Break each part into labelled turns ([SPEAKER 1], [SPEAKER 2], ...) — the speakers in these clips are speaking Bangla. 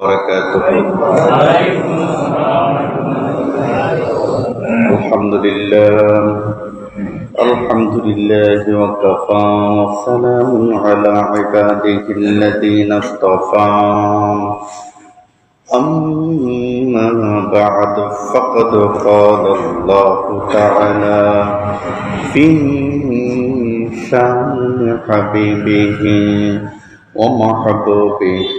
[SPEAKER 1] وبركاته الحمد لله الحمد لله وكفى وسلام على عباده الذين اصطفى أما بعد فقد قال الله تعالى في شان حبيبه ومحبوبه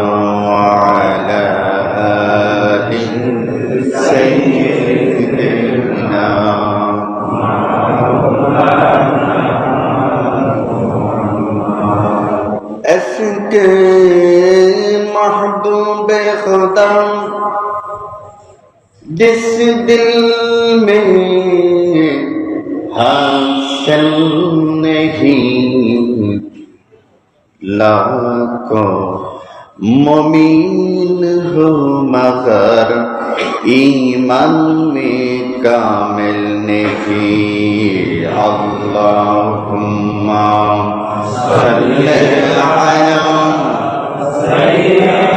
[SPEAKER 1] وعلى آل سيدنا عشق محبوب خدا جس دل میں حاصل ممین ہو مگر ایمان میں کامل نہیں اللہم صلی اللہ علیہ وسلم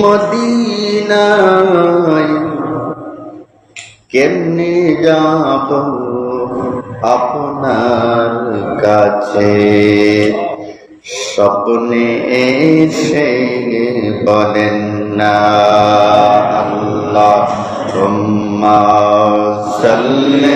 [SPEAKER 1] মদিনায় কেমনে যাব আপনার কাছে? স্বপ্নে এসে বলেন না আল্লাহ হুম্মা সাল্লি।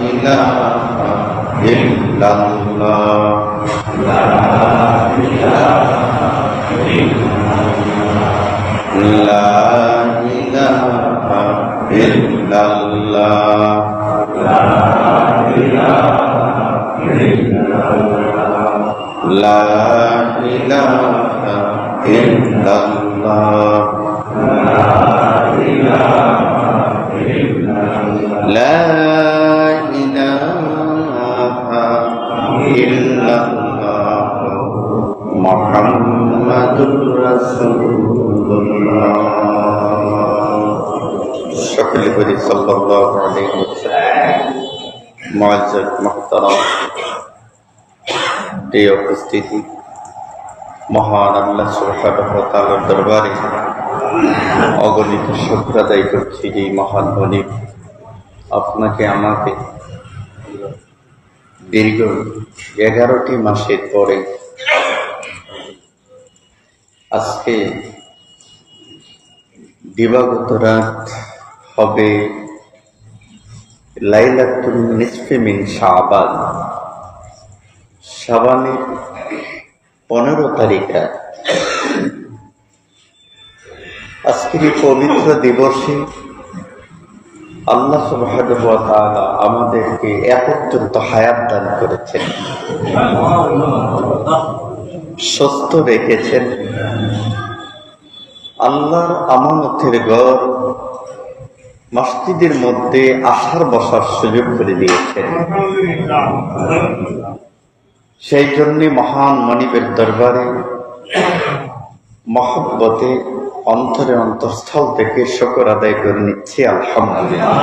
[SPEAKER 1] إله إلا الله لا إله إلا الله لا إله إلا الله لا محمد رسول الله সকলে বলি সাল্লাল্লাহু আলাইহি ওয়াসাল্লাম মহাজত মহতারাম এই উপস্থিতি মহান আল্লাহ সুরফার দরবারে অগণিত শুক্র আদায় করছি যে মহান বণিক আপনাকে আমাকে দীর্ঘ এগারোটি মাসের পরে আজকে দিবাগত রাত হবে লাইলাতুল নিসফে মিন শাবান। শাবানের পনেরো তারিখ। আজকের এই পবিত্র দিবসে আল্লাহ সুবহানাহু ওয়া আমাদেরকে এ পর্যন্ত হায়াত দান করেছেন। সুস্থ রেখেছেন। আল্লাহর আমানতের গড় মসজিদের মধ্যে আসার বসার সুযোগ করে দিয়েছেন। সেই জন্যে মহান মনিবের দরবারে মহব্বতে অন্তরে অন্তঃস্থল থেকে শকর আদায় করে নিচ্ছি, আলহামদুলিল্লাহ।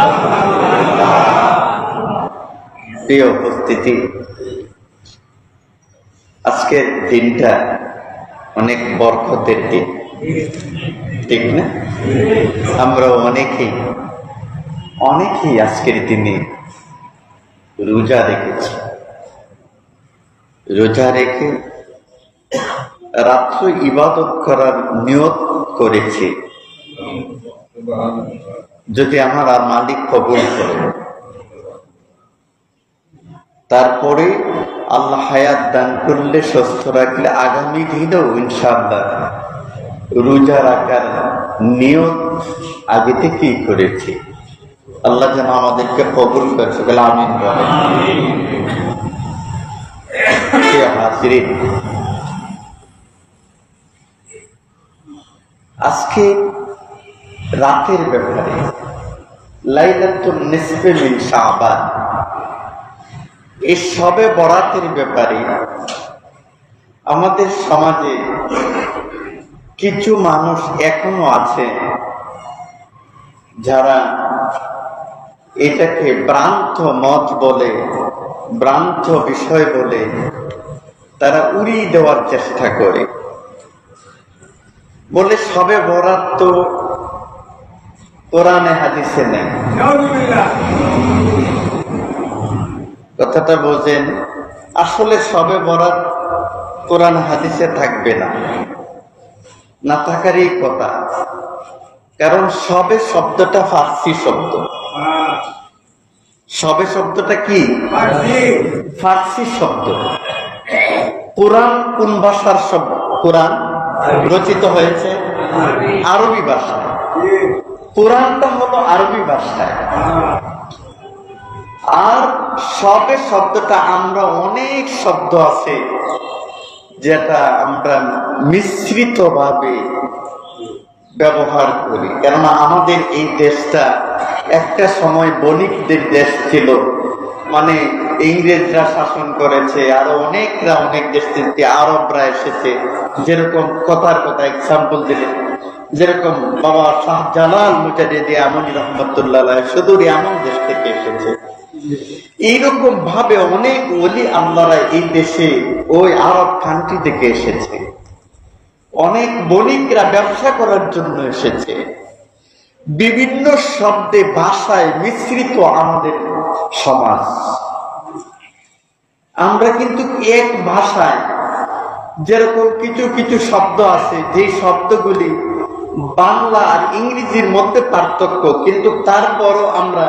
[SPEAKER 1] প্রিয় উপস্থিতি আজকের দিনটা অনেক বরকতের দিন। ঠিক না? আমরা অনেকেই অনেকেই আজকের দিনে রোজা রেখেছি। রোজা রেখে রাত্র ইবাদত করার নিয়ত করেছি। যদি আমার আর মালিক কবুল করে। তারপরে আল্লাহ হায়াত দান করলে, সুস্থ রাখলে আগামী দিনেও ইনশাআল্লাহ রোজা রাখার নিয়ত আগে থেকেই করেছি। আল্লাহ যেন আমাদেরকে কবুল করে, সকলে আমিন আজকে রাতের ব্যাপারে লাইলাতুল নিসফে মিন শাবান এই সবে বরাতের ব্যাপারে আমাদের সমাজে কিছু মানুষ এখনও আছে যারা এটাকে ভ্রান্ত মত বলে, ভ্রান্ত বিষয় বলে তারা উড়িয়ে দেওয়ার চেষ্টা করে। বলে সবে বরাত তো কোরআনে হাদিসে নেই। কথাটা বোঝেন আসলে সবে বরাত কোরআন হাদিসে থাকবে না। না থাকারই কথা। কারণ সবে শব্দটা ফার্সি শব্দ। সবে শব্দটা কি? ফার্সি। শব্দ। কোরআন কোন ভাষার শব্দ? কোরআন রচিত হয়েছে আরবি। ভাষায়। কোরআনটা হলো আরবি ভাষায়। আর সবে শব্দটা আমরা অনেক শব্দ আছে, যেটা আমরা মিশ্রিত ভাবে ব্যবহার করি। কেননা আমাদের এই দেশটা একটা সময় বণিকদের দেশ ছিল। মানে ইংরেজরা শাসন করেছে, আরও অনেকরা অনেক দেশ থেকে আরবরা এসেছে। যেরকম কথার কথা এক্সাম্পল দিলে, যেরকম বাবা শাহজালাল মুজাহিদি আমনি রহমতুল্লাহ সুদূর এমন দেশ থেকে এসেছে। এইরকম ভাবে অনেক অলি আল্লাহরা এই দেশে ওই আরব কান্ট্রি থেকে এসেছে। অনেক বণিকরা ব্যবসা করার জন্য এসেছে। বিভিন্ন শব্দে, ভাষায় মিশ্রিত আমাদের সমাজ। আমরা কিন্তু এক ভাষায় যেরকম কিছু কিছু শব্দ আছে যে শব্দগুলি বাংলা আর ইংরেজির মধ্যে পার্থক্য, কিন্তু তারপরও আমরা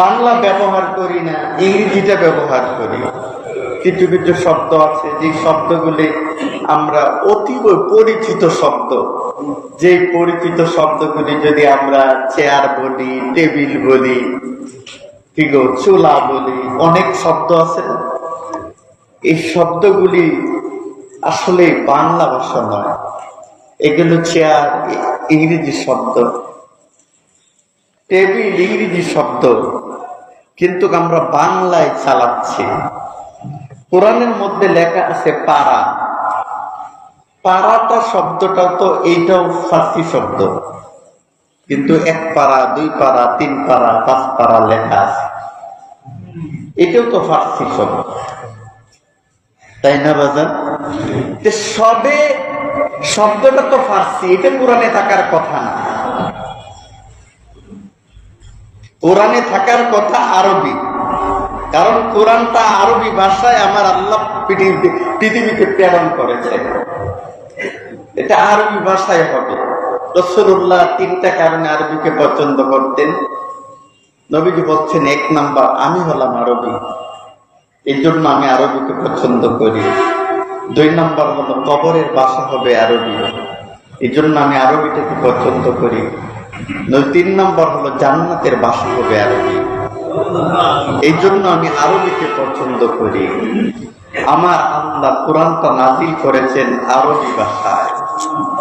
[SPEAKER 1] বাংলা ব্যবহার করি না, ইংরেজিটা ব্যবহার করি। কিছু কিছু শব্দ আছে, যে শব্দগুলি আমরা অতীব পরিচিত শব্দ। যে পরিচিত শব্দগুলি যদি আমরা চেয়ার বলি, টেবিল বলি, কি গো, চুলা বলি, অনেক শব্দ আছে না? এই শব্দগুলি আসলে বাংলা ভাষা নয়। এগুলো চেয়ার, ইংরেজি শব্দ। টেবিল ইংরেজি শব্দ। কিন্তু আমরা বাংলায় চালাচ্ছি। কোরআনের মধ্যে লেখা আছে পাড়া। পাড়াটা শব্দটা তো এইটাও ফার্সি শব্দ। কিন্তু এক পাড়া, দুই পাড়া, তিন পাড়া, পাঁচ পাড়া লেখা আছে। এটাও তো ফার্সি শব্দ। তাই না বাজান যে সবে শব্দটা তো ফার্সি, এটা কোরআনে থাকার কথা না। কোরআনে থাকার কথা আরবি। কারণ কোরআনটা আরবি ভাষায় আমার আল্লাহ পৃথিবীতে প্রেরণ করেছে। এটা আরবি ভাষায় হবে। রসুল্লাহ তিনটা কারণে আরবিকে পছন্দ করতেন। নবীজি বলছেন, এক নাম্বার, আমি হলাম আরবি। এই জন্য আমি আরবিকে পছন্দ করি। দুই নাম্বার হলো, কবরের বাসা হবে আরবি। এই জন্য আমি আরবিটাকে পছন্দ করি। তিন নম্বর হলো জান্নাতের ভাষা হবে আরবি এই জন্য আমি আরবিকে পছন্দ করি। আমার আল্লাহ কোরআনটা নাজিল করেছেন আরবি ভাষায়।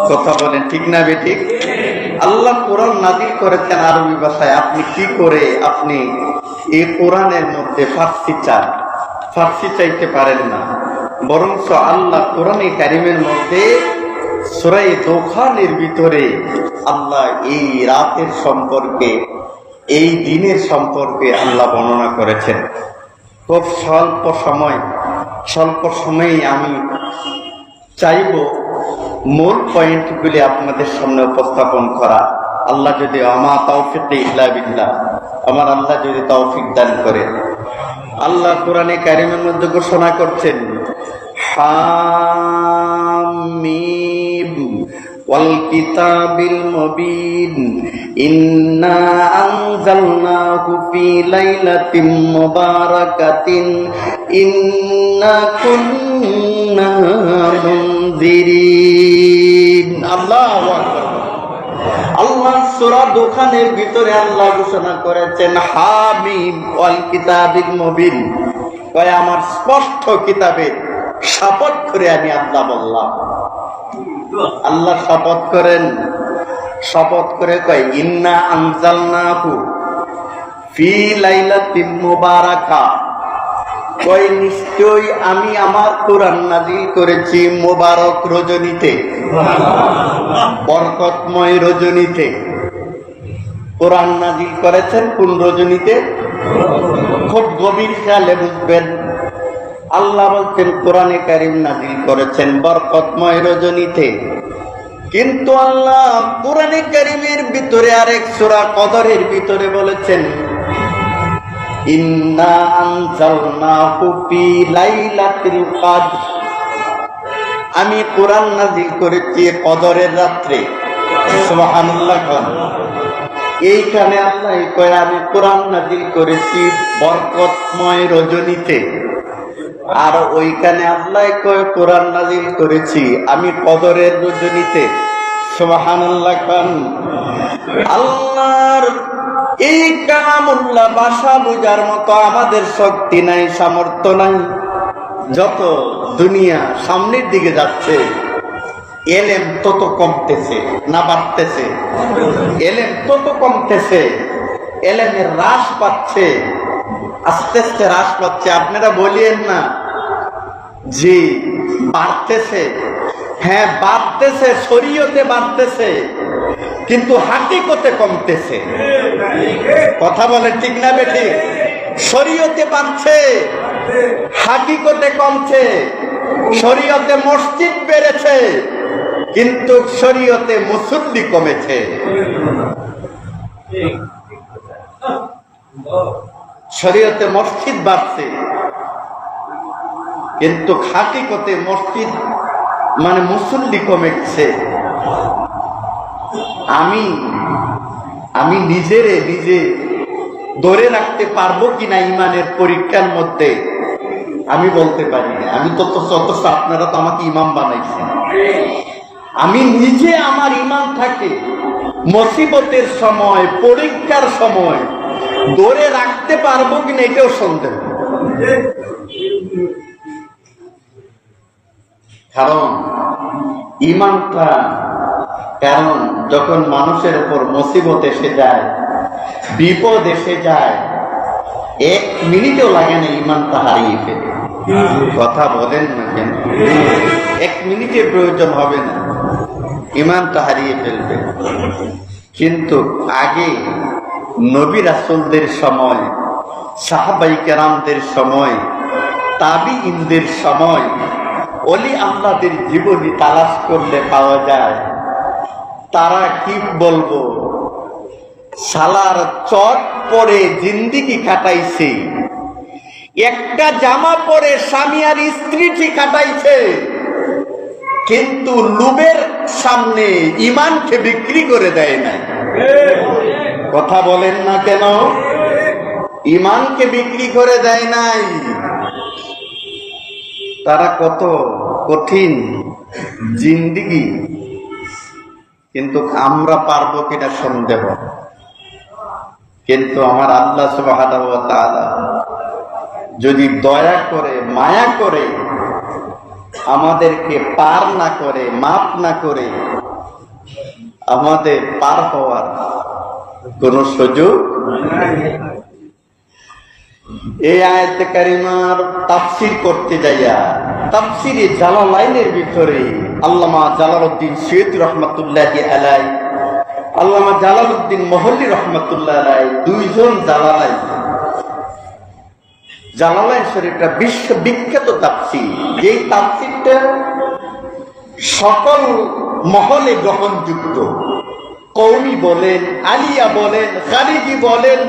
[SPEAKER 1] কথা বলেন ঠিক না বেঠিক আল্লাহ কোরআন নাজিল করেছেন আরবি ভাষায়। আপনি কি করে আপনি এই কোরআনের মধ্যে ফার্সি চান? ফার্সি চাইতে পারেন না। বরঞ্চ আল্লাহ কোরআনে কারিমের মধ্যে সুরাই দোকানের ভিতরে আল্লাহ এই রাতের সম্পর্কে, এই দিনের সম্পর্কে আল্লাহ বর্ণনা করেছেন। খুব স্বল্প সময়, স্বল্প সময়েই আমি চাইব মূল পয়েন্টগুলি আপনাদের সামনে উপস্থাপন করা। আল্লাহ যদি আমা তৌফিক ইল্লা বিল্লাহ। আমার আল্লাহ যদি তৌফিক দান করে। আল্লাহ কোরআনে কারিমের মধ্যে ঘোষণা করছেন হামিম والكتاب المبين إنا أنزلناه في ليلة مباركة إنا كنا منذرين الله أكبر আল্লাহ সুরা দোকানের ভিতরে আল্লাহ ঘোষণা করেছেন হামিম ওয়াল কিতাবিল মুবিন কয় আমার স্পষ্ট কিতাবে শপথ করে আমি আল্লাহ বললাম। আল্লাহ শপথ করেন। শপথ করে কয়, ইন্না আনজালনাহু ফি লাইলাতিন মুবারাকা। কয়, নিশ্চয়ই আমি আমার কোরআন নাজিল করেছি মোবারক রজনীতে, বরকতময় রজনীতে। কোরআন নাজিল করেছেন কোন রজনীতে? খুব গভীর খেয়ালে বুঝবেন। আল্লাহ বলছেন, কোরআনে কারিম নাজিল করেছেন বরকতময় রজনীতে। কিন্তু আল্লাহ কোরআনে কারিমের ভিতরে আরেক সূরা কদরের ভিতরে বলেছেন আমি কোরআন নাজিল করেছি কদরের রাত্রে। এইখানে আল্লাহ আমি কোরআন নাজিল করেছি বরকতময় রজনীতে। আর ওইখানে আল্লাহ কয়, কোরআন নাজিল করেছি আমি কদরের রজনীতে। সুবহানাল্লাহ খান আল্লাহর এই কালামুল্লাহ ভাষা বোঝার মতো আমাদের শক্তি নাই, সামর্থ্য নাই। যত দুনিয়া সামনের দিকে যাচ্ছে, এলেম তত কমতেছে, না বাড়তেছে। এলেম তত কমতেছে, এলেমের হ্রাস পাচ্ছে, আস্তে আস্তে হ্রাস পাচ্ছে। আপনারা বলিয়েন না জি, বাড়তেছে। হ্যাঁ বাড়তেছে, শরীয়তে বাড়তেছে, কিন্তু হাকিকতে কমতেছে। কথা বলে ঠিক না বেটি? শরীয়তে বাড়ছে, হাকিকতে কমছে। শরীয়তে মসজিদ বেড়েছে, কিন্তু শরীয়তে মুসল্লি কমেছে। শরীয়তে মসজিদ বাড়ছে কিন্তু হাকিকতে মসজিদ মানে মুসল্লি কমেছে। আমি আমি নিজেরে নিজে ধরে রাখতে পারব কিনা ইমানের পরীক্ষার মধ্যে, আমি বলতে পারি না। আমি তত অথচ আপনারা তো আমাকে ইমাম বানাইছেন। আমি নিজে আমার ইমান থাকে। মসিবতের সময়, পরীক্ষার সময় ধরে রাখতে পারব কিনা এটাও সন্দেহ। কারণ ইমানটা কারণ যখন মানুষের উপর মুসিবত এসে যায়, বিপদ এসে যায়, এক মিনিটও লাগে না ইমানটা হারিয়ে ফেলে। কথা বলেন না কেন? এক মিনিটের প্রয়োজন হবে না। ইমানটা হারিয়ে ফেলবে। কিন্তু আগে নবী রাসুলদের সময়, সাহাবাই কেরামদের সময় তাবি ইন্দের সময় অলি আল্লাদের জীবনী তালাশ করলে পাওয়া যায়। তারা কি বলব? সালার চট পরে জিন্দিগি কাটাইছে। একটা জামা পরে স্বামী আর স্ত্রীটি কাটাইছে। কিন্তু লুবের সামনে ইমানকে বিক্রি করে দেয় না কথা বলেন না কেন? ইমানকে বিক্রি করে দেয় নাই। তারা কত কঠিন জিন্দিগি। কিন্তু আমরা পারব কিনা সন্দেহ। কিন্তু আমার আল্লাহ তাআলা যদি দয়া করে, মায়া করে আমাদেরকে পার না করে মাপ না করে আমাদের পার হওয়ার কোনো সুযোগ এই আয়াতে কারিমার তাফসির করতে যাইয়া, তাফসিরে জালালাইনের ভিতরে আল্লামা জালালউদ্দিন সৈয়দ রহমতুল্লাহ আলাই আল্লামা জালালউদ্দিন মহল্লি রহমতুল্লাহ আলাই দুইজন জালালাই জালালাইন শরীফটা বিশ্ব বিখ্যাত তাফসির। যেই তাফসিরটা সকল মহলে গ্রহণযুক্ত কৌমি বলেন, আলিয়া বলেন খারিজি বলেন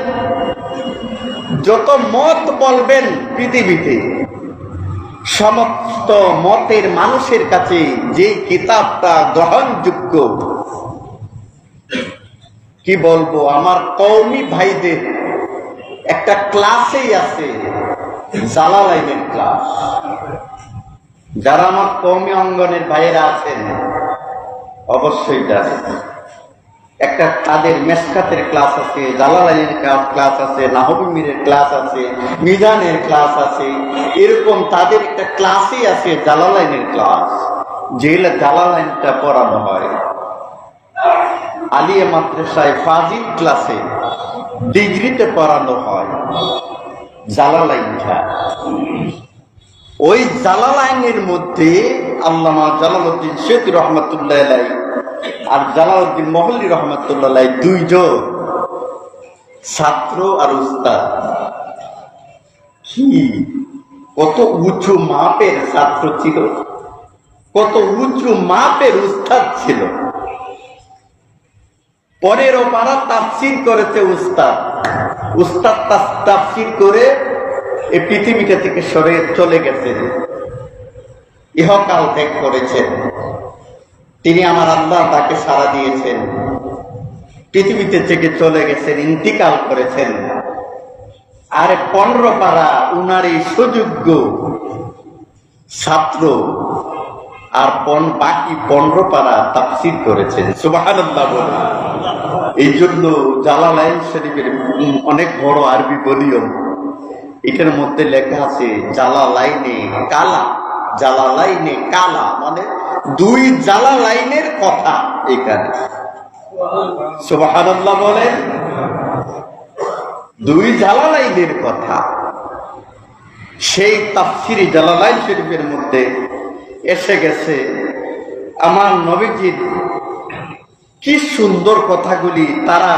[SPEAKER 1] যত মত বলবেন পৃথিবীতে, সমস্ত মতের মানুষের কাছে যে কিতাবটা গ্রহণযোগ্য, কি বলব, আমার কৌমি ভাইদের একটা ক্লাসেই আছে, জালালাইনের ক্লাস। যারা আমার কৌমি অঙ্গনের ভাইয়েরা আছেন, অবশ্যই জানেন। একটা তাদের মেসকাতের ক্লাস আছে জালালাইনের ক্লাস আছে নাহবিমিরের ক্লাস আছে, মিজানের ক্লাস আছে, এরকম তাদের একটা ক্লাসই আছে জালালাইনের ক্লাস। যে জালালাইনটা পড়ানো হয়। আলিয়া মাদ্রাসায় ফাজিল ক্লাসে ডিগ্রিতে পড়ানো হয় জালালাইনটা। ওই জালালাইনের মধ্যে আল্লামা জালালউদ্দিন শেখ রহমতুল্লাহ আর জালাউদ্দিন মহল্লি রহমতুল্লাহ দুইজন ছাত্র আর উস্তাদ। কি? কত উঁচু মাপের ছাত্র ছিল? কত উঁচু মাপের উস্তাদ ছিল? পরের পাড়া তাফসির করেছে উস্তাদ। উস্তাদ তাফসির করে এই পৃথিবীটা থেকে সরে চলে গেছেন। ইহকাল ত্যাগ করেছেন। তিনি আমার আল্লাহ তাকে সাড়া দিয়েছেন। পৃথিবীতে থেকে চলে গেছেন, ইন্তিকাল করেছেন। আর পনেরো পাড়া উনার এই সুযোগ্য ছাত্র আর পন বাকি পনেরো পাড়া তাফসির করেছেন। সুবাহ এই জন্য জালালাইন শরীফের অনেক বড় আরবি বলিও। এটার মধ্যে লেখা আছে জালা লাইনে কালা। জালা লাইনে কালা মানে দুই জালা লাইনের কথা এখানে। সুবহানাল্লাহ বলেন, দুই জালা লাইনের কথা। সেই তাফসিরি জালালাইন শরীফের মধ্যে এসে গেছে, আমার নবীজির কি সুন্দর কথাগুলি তারা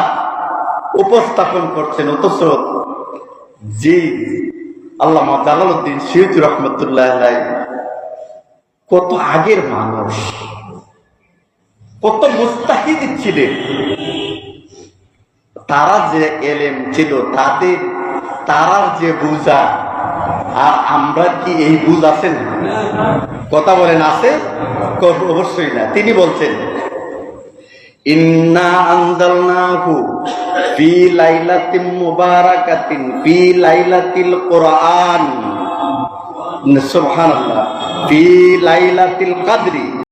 [SPEAKER 1] উপস্থাপন করছেন। অথচ যে আল্লাহ জালালউদ্দিন সৈয়দ রহমতুল্লাহ কত আগের মানুষ, কত মুস্তাহিদ ছিলেন। তারা যে এলেম ছিল, তাদের, তারার যে বুঝা আর আমরা কি এই বুঝ আছেন? কথা বলেন, আছে? অবশ্যই না। তিনি বলছেন, ইন্না আনজালনাহু ফি লাইলাতিন মুবারাকাতিন, ফি লাইলাতিল কোরআন। সুবহানাল্লাহ। ফি লাইলাতিল কদরি।